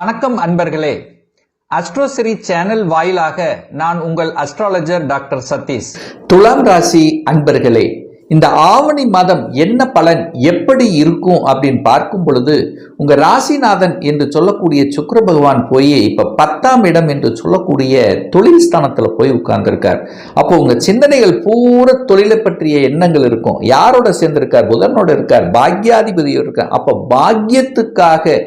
வணக்கம் அன்பர்களே. அஸ்ட்ரோசிரி சேனல் வாயிலாக நான் உங்கள் அஸ்ட்ராலஜர் டாக்டர் சதீஷ். துலாம் ராசி அன்பர்களே இந்த ஆவணி மாதம் என்ன பலன் எப்படி இருக்கும் அப்படின்னு பார்க்கும் பொழுது உங்க ராசிநாதன் என்று சொல்லக்கூடிய சுக்கர பகவான் போய் இப்ப பத்தாம் இடம் என்று சொல்லக்கூடிய தொழில் ஸ்தானத்துல போய் உட்கார்ந்துருக்கார். அப்போ உங்க சிந்தனைகள் பூரா தொழிலை பற்றிய எண்ணங்கள் இருக்கும். யாரோட சேர்ந்திருக்கார்? புதனோட இருக்கார். பாக்யாதிபதியோட இருக்கார். அப்ப பாக்கியத்துக்காக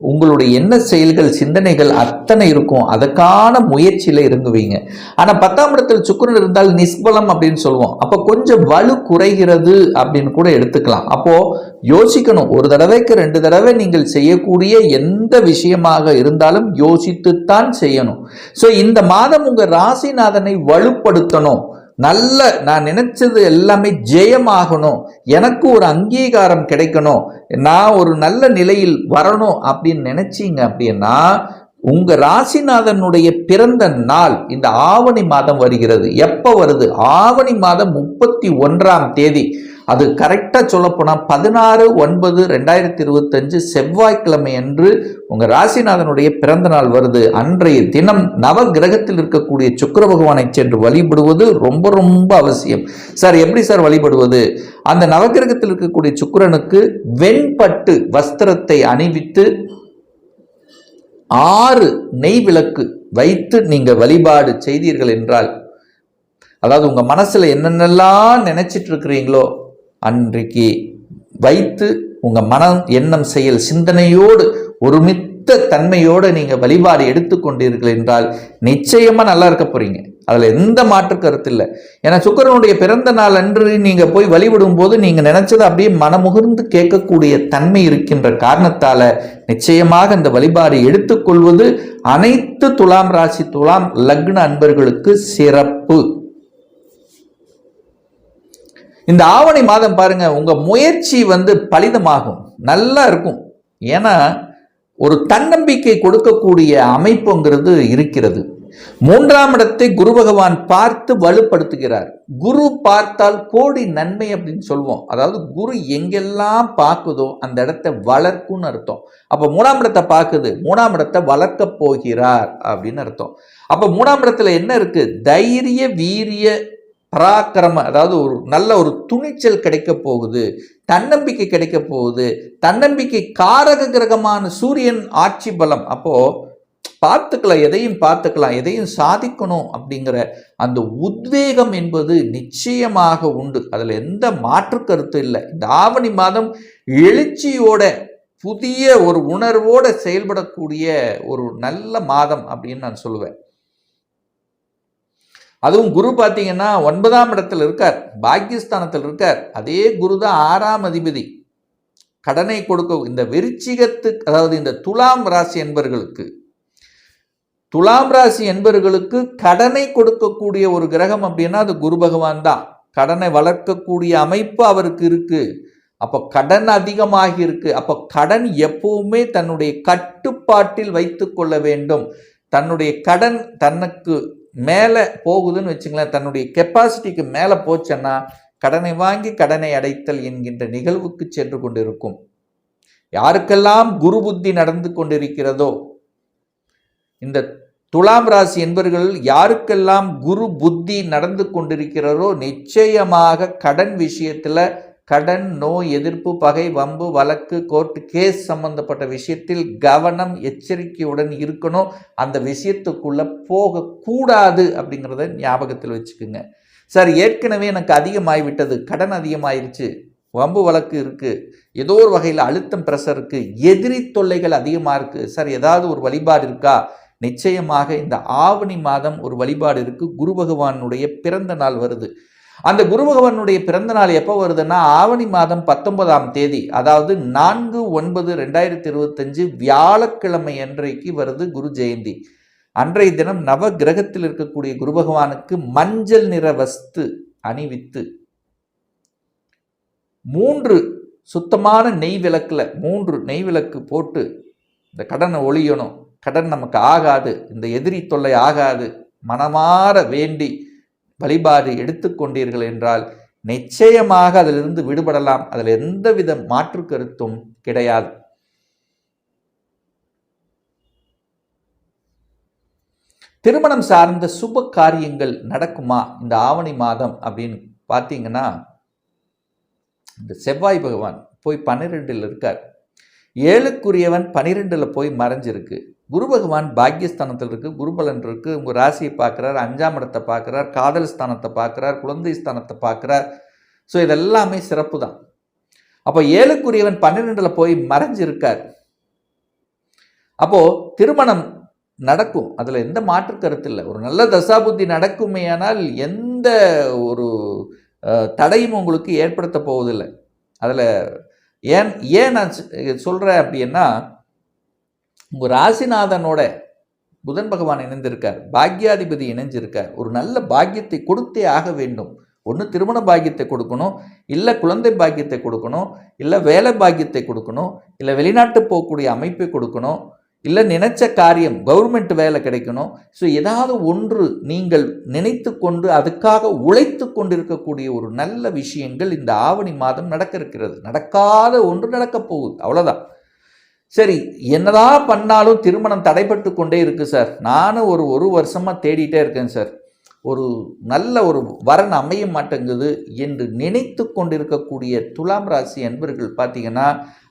உங்களுடைய என்ன செயல்கள் சிந்தனைகள் அத்தனை இருக்கும். அதற்கான முயற்சியில் இறங்குவீங்க. ஆனால் பத்தாம் இடத்தில் சுக்கிரன் இருந்தால் நிஷ்பலம் அப்படின்னு சொல்லுவோம். அப்போ கொஞ்சம் வலு குறைகிறது அப்படின்னு கூட எடுத்துக்கலாம். அப்போது யோசிக்கணும். ஒரு தடவைக்கு ரெண்டு தடவை நீங்கள் செய்யக்கூடிய எந்த விஷயமாக இருந்தாலும் யோசித்துத்தான் செய்யணும். ஸோ இந்த மாதம் உங்கள் ராசிநாதனை வலுப்படுத்தணும். நல்ல நான் நினைச்சது எல்லாமே ஜெயமாகணும். எனக்கு ஒரு அங்கீகாரம் கிடைக்கணும். நான் ஒரு நல்ல நிலையில் வரணும் அப்படின்னு நினைச்சீங்க அப்படின்னா உங்க ராசிநாதனுடைய பிறந்த நாள் இந்த ஆவணி மாதம் வருகிறது. எப்ப வருது? ஆவணி மாதம் முப்பத்தி ஒன்றாம் தேதி. அது கரெக்டாக சொல்லப்போனால் பதினாறு ஒன்பது ரெண்டாயிரத்தி இருபத்தஞ்சு செவ்வாய்க்கிழமை அன்று உங்கள் ராசிநாதனுடைய பிறந்த நாள் வருது. அன்றைய தினம் நவ கிரகத்தில் இருக்கக்கூடிய சுக்கர பகவானை சென்று வழிபடுவது ரொம்ப ரொம்ப அவசியம். சார் எப்படி சார் வழிபடுவது? அந்த நவகிரகத்தில் இருக்கக்கூடிய சுக்கிரனுக்கு வெண்பட்டு வஸ்திரத்தை அணிவித்து ஆறு நெய் விளக்கு வைத்து நீங்கள் வழிபாடு செய்தீர்கள் என்றால் அதாவது உங்கள் மனசில் என்னென்னலாம் நினச்சிட்டு இருக்கிறீங்களோ அன்றைக்கு வைத்து உங்கள் மனம் எண்ணம் செயல் சிந்தனையோடு ஒருமித்த தன்மையோடு நீங்கள் வழிபாடு எடுத்துக்கொண்டீர்கள் என்றால் நிச்சயமாக நல்லா இருக்க போறீங்க. அதில் எந்த மாற்று கருத்து இல்லை. ஏன்னா சுக்கரனுடைய பிறந்த நாள் அன்று நீங்கள் போய் வழிபடும் போது நீங்கள் நினச்சதை அப்படியே மனமுகிர்ந்து கேட்கக்கூடிய தன்மை இருக்கின்ற காரணத்தால் நிச்சயமாக இந்த வழிபாடு எடுத்துக்கொள்வது அனைத்து துலாம் ராசி துலாம் லக்ன அன்பர்களுக்கு சிறப்பு. இந்த ஆவணி மாதம் பாருங்க உங்க முயற்சி வந்து பலிதமாகும். நல்லா இருக்கும். ஏன்னா ஒரு தன்னம்பிக்கை கொடுக்கக்கூடிய அமைப்புங்கிறது இருக்கிறது. மூன்றாம் இடத்தை குரு பகவான் பார்த்து வலுப்படுத்துகிறார். குரு பார்த்தால் கோடி நன்மை அப்படின்னு சொல்லுவோம் அதாவது குரு எங்கெல்லாம் பார்க்குதோ அந்த இடத்தை வளர்க்கும்னு அர்த்தம். அப்போ மூணாம் இடத்தை பார்க்குது. மூணாம் இடத்தை வளர்க்க போகிறார் அப்படின்னு அர்த்தம். அப்போ மூணாம் இடத்துல என்ன இருக்கு? தைரிய வீரிய பராக்கிரம அதாவது ஒரு நல்ல ஒரு துணிச்சல் கிடைக்க போகுது தன்னம்பிக்கை கிடைக்க போகுது தன்னம்பிக்கை காரக கிரகமான சூரியன் ஆட்சி பலம். அப்போது பார்த்துக்கலாம் எதையும் பார்த்துக்கலாம் எதையும் சாதிக்கணும் அப்படிங்கிற அந்த உத்வேகம் என்பது நிச்சயமாக உண்டு. அதில் எந்த மாற்று கருத்து இல்லை. இந்த ஆவணி மாதம் எழுச்சியோட புதிய ஒரு உணர்வோடு செயல்படக்கூடிய ஒரு நல்ல மாதம் அப்படின்னு நான் சொல்லுவேன் அதுவும் குரு பார்த்தீங்கன்னா ஒன்பதாம் இடத்துல இருக்கார் பாக்கியஸ்தானத்தில் இருக்கார். அதே குரு தான் ஆறாம் அதிபதி. கடனை கொடுக்க இந்த விருச்சிகத்துக்கு அதாவது இந்த துலாம் ராசி என்பர்களுக்கு துலாம் ராசி என்பர்களுக்கு கடனை கொடுக்கக்கூடிய ஒரு கிரகம் அப்படின்னா அது குரு பகவான் தான். கடனை வளர்க்கக்கூடிய அமைப்பு அவருக்கு இருக்கு. அப்போ கடன் அதிகமாகி இருக்கு. அப்போ கடன் எப்பவுமே தன்னுடைய கட்டுப்பாட்டில் வைத்து கொள்ள வேண்டும். தன்னுடைய கடன் தனக்கு மேலே போகுதுன்னு வச்சுங்களேன் தன்னுடைய கெப்பாசிட்டிக்கு மேலே போச்சுன்னா கடனை வாங்கி கடனை அடைத்தல் என்கின்ற நிகழ்வுக்கு சென்று கொண்டிருக்கும். யாருக்கெல்லாம் குரு புத்தி நடந்து கொண்டிருக்கிறதோ இந்த துலாம் ராசி என்பவர்கள் யாருக்கெல்லாம் குரு புத்தி நடந்து கொண்டிருக்கிறதோ நிச்சயமாக கடன் விஷயத்தில் கடன் நோய் எதிர்ப்பு பகை வம்பு வழக்கு கோர்ட்டு கேஸ் சம்பந்தப்பட்ட விஷயத்தில் கவனம் எச்சரிக்கையுடன் இருக்கணும். அந்த விஷயத்துக்குள்ளே போகக்கூடாது அப்படிங்கிறத ஞாபகத்தில் வச்சுக்கோங்க. சார் ஏற்கனவே எனக்கு அதிகமாகிவிட்டது கடன் அதிகமாயிருச்சு. வம்பு வழக்கு இருக்குது ஏதோ ஒரு வகையில் அழுத்தம் ப்ரெஷர் இருக்குது எதிரி தொல்லைகள் அதிகமாக இருக்குது சார் ஏதாவது ஒரு வழிபாடு இருக்கா? நிச்சயமாக இந்த ஆவணி மாதம் ஒரு வழிபாடு இருக்குது குரு பகவானுடைய பிறந்த நாள் வருது. அந்த குரு பகவானுடைய பிறந்த நாள் எப்போ வருதுன்னா ஆவணி மாதம் பத்தொன்பதாம் தேதி அதாவது நான்கு ஒன்பது ரெண்டாயிரத்தி இருபத்தஞ்சு வியாழக்கிழமை அன்றைக்கு வருது குரு ஜெயந்தி. அன்றைய தினம் நவ கிரகத்தில் இருக்கக்கூடிய குரு பகவானுக்கு மஞ்சள் நிற வஸ்து அணிவித்து மூன்று சுத்தமான நெய் விளக்கில் மூன்று நெய் விளக்கு போட்டு இந்த கடனை ஒழியணும். கடன் நமக்கு ஆகாது இந்த எதிரி தொல்லை ஆகாது. மனமாற வேண்டி வழிபாடு எடுத்துக்கொண்டீர்கள் என்றால் நிச்சயமாக அதிலிருந்து விடுபடலாம். அதில் எந்தவித மாற்று கருத்தும் கிடையாது. திருமணம் சார்ந்த சுப காரியங்கள் நடக்குமா? இந்த ஆவணி மாதம் அப்படின்னு பார்த்தீங்கன்னா இந்த செவ்வாய் பகவான் போய் பன்னிரெண்டில் இருக்கார். ஏழுக்குரியவன் பன்னிரெண்டில் போய் மறைஞ்சிருக்கு. குரு பகவான் பாக்கியஸ்தானத்தில் இருக்குது குருபலன் இருக்குது உங்கள் ராசியை பார்க்குறார் அஞ்சாம் இடத்தை பார்க்குறார் காதல் ஸ்தானத்தை பார்க்குறார் குழந்தை ஸ்தானத்தை பார்க்குறார். ஸோ இதெல்லாமே சிறப்பு தான். அப்போ ஏழுக்குரியவன் பன்னிரெண்டில் போய் மறைஞ்சிருக்கார். அப்போது திருமணம் நடக்கும். அதில் எந்த மாற்று கருத்து இல்லை. ஒரு நல்ல தசாபுத்தி நடக்குமேயானால் எந்த ஒரு தடையும் உங்களுக்கு ஏற்படுத்த போவதில்லை. அதில் ஏன் ஏன் நான் சொல்கிறேன் அப்படின்னா உங்கள் ராசிநாதனோட புதன் பகவான் இணைந்திருக்கார். பாக்யாதிபதி இணைஞ்சிருக்கார். ஒரு நல்ல பாக்கியத்தை கொடுத்தே ஆக வேண்டும். ஒன்று திருமண பாக்கியத்தை கொடுக்கணும். இல்லை குழந்தை பாக்கியத்தை கொடுக்கணும். இல்லை வேலை பாக்கியத்தை கொடுக்கணும். இல்லை வெளிநாட்டு போகக்கூடிய அமைப்பை கொடுக்கணும். இல்லை நினைச்ச காரியம் கவர்மெண்ட் வேலை கிடைக்கணும். ஸோ ஏதாவது ஒன்று நீங்கள் நினைத்து கொண்டு அதுக்காக உழைத்து கொண்டிருக்கக்கூடிய ஒரு நல்ல விஷயங்கள் இந்த ஆவணி மாதம் நடக்க இருக்கிறது நடக்காத ஒன்று நடக்கப் போகுது அவ்வளோதான் சரி என்னதான் பண்ணாலும் திருமணம் தடைப்பட்டு கொண்டே இருக்குது சார். நானும் ஒரு ஒரு வருஷமாக தேடிட்டே இருக்கேன் சார். ஒரு நல்ல ஒரு வரன் அமைய மாட்டேங்குது என்று நினைத்து கொண்டிருக்கக்கூடிய துலாம் ராசி அன்பர்கள் பார்த்தீங்கன்னா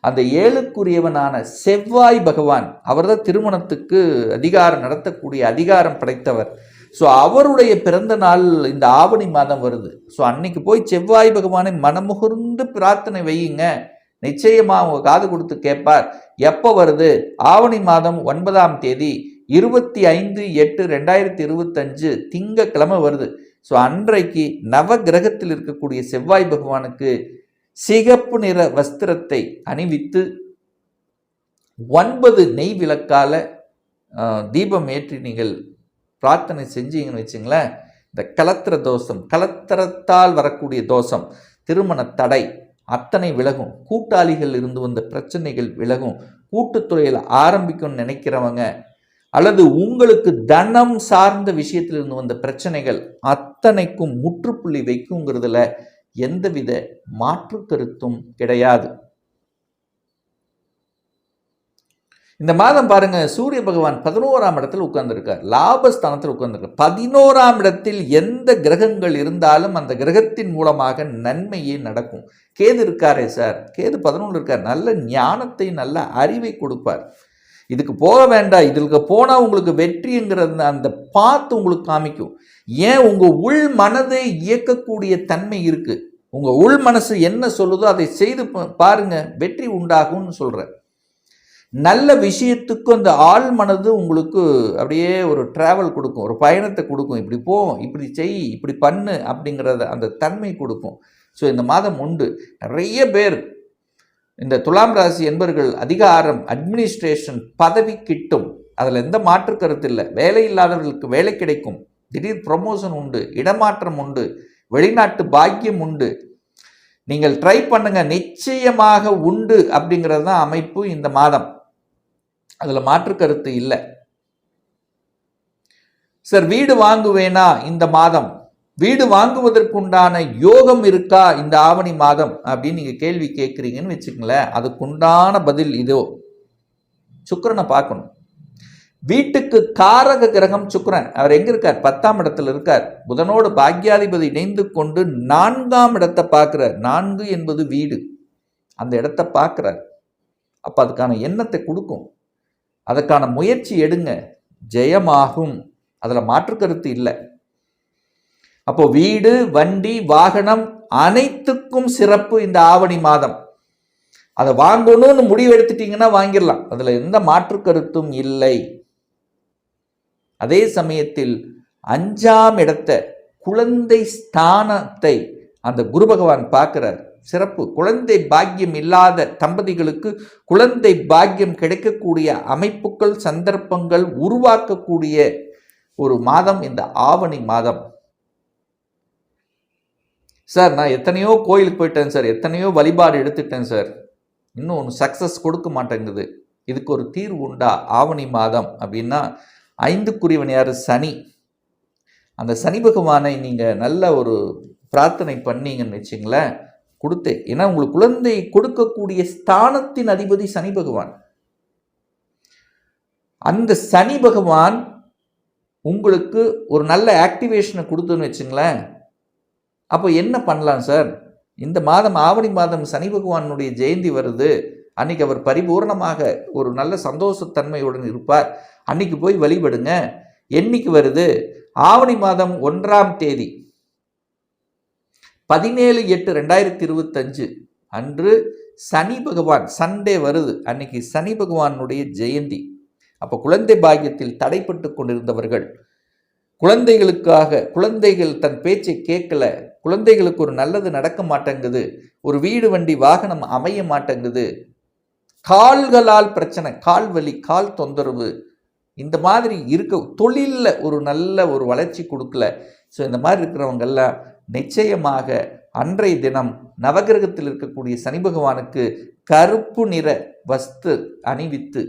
அந்த ஏழுக்குரியவனான செவ்வாய் பகவான் அவர்தான் திருமணத்துக்கு அதிகாரம் நடத்தக்கூடிய அதிகாரம் படைத்தவர். ஸோ அவருடைய பிறந்த நாள் இந்த ஆவணி மாதம் வருது. ஸோ அன்னைக்கு போய் செவ்வாய் பகவானை மனமுகர்ந்து பிரார்த்தனை வையுங்க. நிச்சயமாக அவங்க காது கொடுத்து கேட்பார். எப்போ வருது? ஆவணி மாதம் ஒன்பதாம் தேதி இருபத்தி ஐந்து எட்டு ரெண்டாயிரத்தி இருபத்தஞ்சு திங்கக்கிழமை வருது. ஸோ அன்றைக்கு நவ கிரகத்தில் இருக்கக்கூடிய செவ்வாய் பகவானுக்கு சிகப்பு நிற வஸ்திரத்தை அணிவித்து ஒன்பது நெய் விளக்கால தீபம் ஏற்றி நீங்கள் பிரார்த்தனை செஞ்சீங்கன்னு வச்சுங்களேன் இந்த கலத்திர தோஷம் கலத்திரத்தால் வரக்கூடிய தோஷம் திருமண தடை அத்தனை விலகும். கூட்டாளிகள் இருந்து வந்த பிரச்சனைகள் விலகும். கூட்டுத்துறையில் ஆரம்பிக்கும்னு நினைக்கிறவங்க அல்லது உங்களுக்கு தனம் சார்ந்த விஷயத்தில் இருந்து வந்த பிரச்சனைகள் அத்தனைக்கும் முற்றுப்புள்ளி வைக்குங்கிறதுல எந்தவித மாற்று கருத்தும் கிடையாது. இந்த மாதம் பாருங்கள் சூரிய பகவான் பதினோராம் இடத்தில் உட்கார்ந்துருக்கார். லாபஸ்தானத்தில் உட்கார்ந்துருக்கார். பதினோராம் இடத்தில் எந்த கிரகங்கள் இருந்தாலும் அந்த கிரகத்தின் மூலமாக நன்மையே நடக்கும். கேது இருக்காரே சார். கேது பதினொன்று இருக்கார். நல்ல ஞானத்தை நல்ல அறிவை கொடுப்பார். இதுக்கு போக வேண்டாம். இதுக்கு போனால் உங்களுக்கு வெற்றிங்கிறது அந்த பார்த்து உங்களுக்கு காமிக்கும். ஏன்? உங்கள் உள் மனதை இயக்கக்கூடிய தன்மை இருக்குது உங்கள் உள் மனசு என்ன சொல்லுதோ அதை செய்து பாருங்கள் வெற்றி உண்டாகும்னு சொல்கிறேன் நல்ல விஷயத்துக்கும் அந்த ஆள் மனது உங்களுக்கு அப்படியே ஒரு ட்ராவல் கொடுக்கும் ஒரு பயணத்தை கொடுக்கும். இப்படி போ இப்படி செய் இப்படி பண்ணு அப்படிங்கிறத அந்த தன்மை கொடுக்கும். ஸோ இந்த மாதம் உண்டு. நிறைய பேர் இந்த துலாம் ராசி என்பர்கள் அதிகாரம் அட்மினிஸ்ட்ரேஷன் பதவி கிட்டும். அதில் எந்த மாற்று கருத்து இல்லை. வேலை இல்லாதவர்களுக்கு வேலை கிடைக்கும். திடீர் ப்ரமோஷன் உண்டு இடமாற்றம் உண்டு வெளிநாட்டு பாக்கியம் உண்டு. நீங்கள் ட்ரை பண்ணுங்க. நிச்சயமாக உண்டு அப்படிங்கிறது தான் அமைப்பு இந்த மாதம். அதில் மாற்று கருத்து இல்லை. சார் வீடு வாங்குவேனா இந்த மாதம்? வீடு வாங்குவதற்குண்டான யோகம் இருக்கா இந்த ஆவணி மாதம்? அப்படின்னு நீங்கள் கேள்வி கேட்குறீங்கன்னு வச்சுக்கங்களேன் அதுக்குண்டான பதில் இதோ. சுக்கரனை பார்க்கணும். வீட்டுக்கு காரக கிரகம் சுக்கரன். அவர் எங்க இருக்கார்? பத்தாம் இடத்துல இருக்கார். புதனோடு பாக்யாதிபதி இணைந்து கொண்டு நான்காம் இடத்தை பார்க்கிறார். நான்கு என்பது வீடு. அந்த இடத்தை பார்க்கிறார். அப்போ அதுக்கான எண்ணத்தை கொடுக்கும். அதற்கான முயற்சி எடுங்க. ஜெயமாகும். அதில் மாற்றுக்கருத்து இல்லை. அப்போ வீடு வண்டி வாகனம் அனைத்துக்கும் சிறப்பு இந்த ஆவணி மாதம். அதை வாங்கணும்னு முடிவு எடுத்துட்டீங்கன்னா வாங்கிடலாம். அதில் எந்த மாற்று கருத்தும் இல்லை. அதே சமயத்தில் அஞ்சாம் இடத்த குழந்தை ஸ்தானத்தை அந்த குரு பகவான் பார்க்கிறார். சிறப்பு. குழந்தை பாக்கியம் இல்லாத தம்பதிகளுக்கு குழந்தை பாக்கியம் கிடைக்கக்கூடிய அமைப்புகள் சந்தர்ப்பங்கள் உருவாக்கக்கூடிய ஒரு மாதம் இந்த ஆவணி மாதம். சார் நான் எத்தனையோ கோயிலுக்கு போயிட்டேன் சார். எத்தனையோ வழிபாடு எடுத்துட்டேன் சார். இன்னும் ஒன்று சக்ஸஸ் கொடுக்க மாட்டேங்குது. இதுக்கு ஒரு தீர்வு உண்டா? ஆவணி மாதம் அப்படின்னா ஐந்துக்குரியவன் யார் சனி. அந்த சனி பகவானை நீங்கள் நல்ல ஒரு பிரார்த்தனை பண்ணீங்கன்னு வச்சுங்களேன் கொடுத்து ஏன்னா உங்களுக்கு குழந்தை கொடுக்கக்கூடிய ஸ்தானத்தின் அதிபதி சனி பகவான். அந்த சனி பகவான் உங்களுக்கு ஒரு நல்ல ஆக்டிவேஷனை கொடுத்துன்னு வச்சுங்களேன். அப்போ என்ன பண்ணலாம் சார் இந்த மாதம் ஆவணி மாதம் சனி பகவானுடைய ஜெயந்தி வருது. அன்னைக்கு அவர் பரிபூர்ணமாக ஒரு நல்ல சந்தோஷத்தன்மையுடன் இருப்பார். அன்னைக்கு போய் வழிபடுங்க. என்னைக்கு வருது? ஆவணி மாதம் ஒன்றாம் தேதி. பதினேழு எட்டு ரெண்டாயிரத்தி இருபத்தஞ்சு அன்று சனி பகவான் சண்டே வருது. அன்னைக்கு சனி பகவானுடைய ஜெயந்தி. அப்போ குழந்தை பாக்கியத்தில் தடைப்பட்டு கொண்டிருந்தவர்கள் குழந்தைகளுக்காக குழந்தைகள் தன் பேச்சை கேட்கல குழந்தைகளுக்கு ஒரு நல்லது நடக்க மாட்டேங்குது ஒரு வீடு வண்டி வாகனம் அமைய மாட்டேங்குது கால்களால் பிரச்சனை கால் வலி கால் தொந்தரவு இந்த மாதிரி இருக்க தொழிலில் ஒரு நல்ல ஒரு வளர்ச்சி கொடுக்கல. ஸோ இந்த மாதிரி இருக்கிறவங்கெல்லாம் நிச்சயமாக அன்றைய தினம் நவகிரகத்தில் இருக்கக்கூடிய சனி பகவானுக்கு கருப்பு நிற வஸ்து அணிவித்து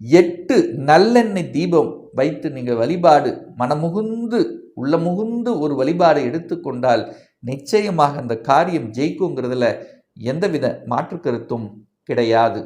எட்டு நல்லெண்ணெய் தீபம் வைத்து நீங்கள் வழிபாடு மனமுகுந்து உள்ளமுகுந்து ஒரு வழிபாடு எடுத்துக்கொண்டால் நிச்சயமாக அந்த காரியம் ஜெயிக்குங்கிறதுல எந்தவித மாற்று கருத்தும் கிடையாது.